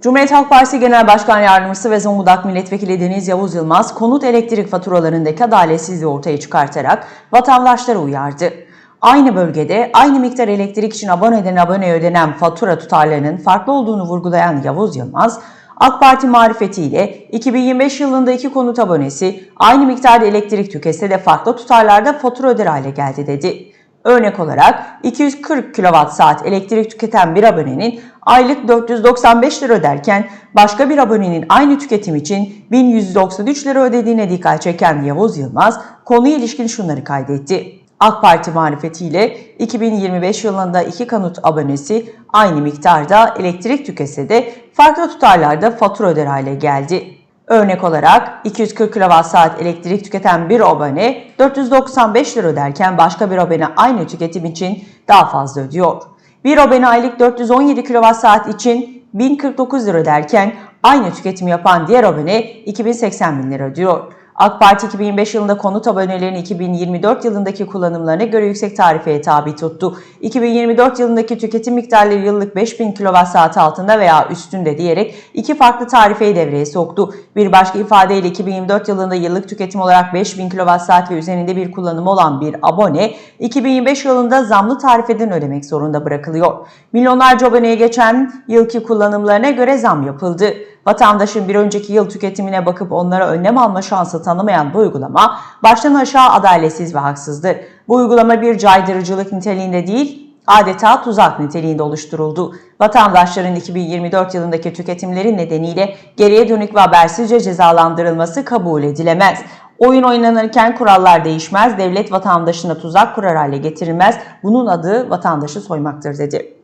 Cumhuriyet Halk Partisi Genel Başkan Yardımcısı ve Zonguldak Milletvekili Deniz Yavuz Yılmaz, konut elektrik faturalarındaki adaletsizliği ortaya çıkartarak vatandaşları uyardı. Aynı bölgede aynı miktar elektrik için aboneden aboneye ödenen fatura tutarlarının farklı olduğunu vurgulayan Yavuz Yılmaz, AK Parti marifetiyle 2025 yılında iki konut abonesi aynı miktarda elektrik tüketse de farklı tutarlarda fatura öder hale geldi dedi. Örnek olarak 240 kWh elektrik tüketen bir abonenin aylık 495 lira öderken başka bir abonenin aynı tüketim için 1193 lira ödediğine dikkat çeken Yavuz Yılmaz konuya ilişkin şunları kaydetti. AK Parti marifetiyle 2025 yılında iki kanut abonesi aynı miktarda elektrik tüketse de farklı tutarlarda fatura öder hale geldi. Örnek olarak 240 kWh elektrik tüketen bir abone 495 lira öderken başka bir abone aynı tüketim için daha fazla ödüyor. Bir abone aylık 417 kWh için 1049 lira öderken aynı tüketim yapan diğer abone 2080 bin lira ödüyor. AK Parti 2025 yılında konut abonelerinin 2024 yılındaki kullanımlarına göre yüksek tarifeye tabi tuttu. 2024 yılındaki tüketim miktarları yıllık 5000 kWh altında veya üstünde diyerek iki farklı tarifeyi devreye soktu. Bir başka ifadeyle 2024 yılında yıllık tüketim olarak 5000 kWh ve üzerinde bir kullanımı olan bir abone 2025 yılında zamlı tarifeden ödemek zorunda bırakılıyor. Milyonlarca aboneye geçen yılki kullanımlarına göre zam yapıldı. Vatandaşın bir önceki yıl tüketimine bakıp onlara önlem alma şansı tanımayan bu uygulama baştan aşağı adaletsiz ve haksızdır. Bu uygulama bir caydırıcılık niteliğinde değil, adeta tuzak niteliğinde oluşturuldu. Vatandaşların 2024 yılındaki tüketimleri nedeniyle geriye dönük ve habersizce cezalandırılması kabul edilemez. Oyun oynanırken kurallar değişmez, devlet vatandaşına tuzak kurar hale getirilmez. Bunun adı vatandaşı soymaktır dedi.